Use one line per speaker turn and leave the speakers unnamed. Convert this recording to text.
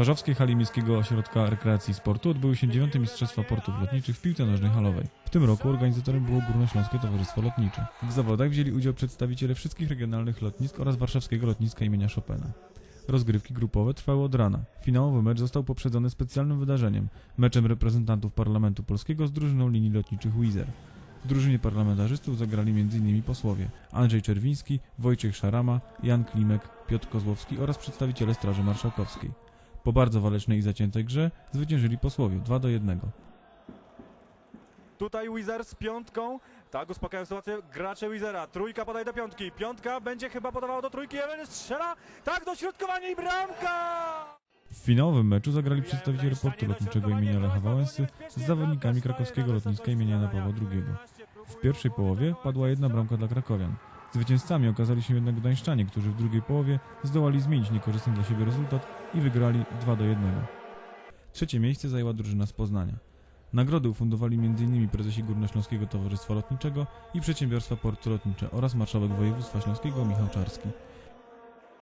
Twarzowskiej hali Miejskiego Ośrodka Rekreacji i Sportu odbyły się dziewiąte Mistrzostwa Portów Lotniczych w piłce nożnej halowej. W tym roku organizatorem było Górnośląskie Towarzystwo Lotnicze. W zawodach wzięli udział przedstawiciele wszystkich regionalnych lotnisk oraz warszawskiego lotniska imienia Chopina. Rozgrywki grupowe trwały od rana. Finałowy mecz został poprzedzony specjalnym wydarzeniem, meczem reprezentantów Parlamentu Polskiego z drużyną linii lotniczych Wizer. W drużynie parlamentarzystów zagrali m.in. posłowie Andrzej Czerwiński, Wojciech Szarama, Jan Klimek, Piotr Kozłowski oraz przedstawiciele Straży Marszałkowskiej. Po bardzo walecznej i zaciętej grze zwyciężyli posłowie 2 do 1.
Tutaj Wizard z piątką. Tak, uspokajają sytuację gracze Wizera. Trójka podaje do piątki. Piątka będzie chyba podawała do trójki. Jeden strzela. Tak, dośrodkowanie i bramka!
W finałowym meczu zagrali przedstawiciele portu lotniczego imienia Lecha Wałęsy z zawodnikami krakowskiego lotniska imienia Jana Pawła II. W pierwszej połowie padła jedna bramka dla krakowian. Zwycięzcami okazali się jednak gdańszczanie, którzy w drugiej połowie zdołali zmienić niekorzystny dla siebie rezultat i wygrali 2 do 1. Trzecie miejsce zajęła drużyna z Poznania. Nagrody ufundowali m.in. prezesi Górnośląskiego Towarzystwa Lotniczego i Przedsiębiorstwa Porty Lotnicze oraz marszałek województwa śląskiego Michał Czarski.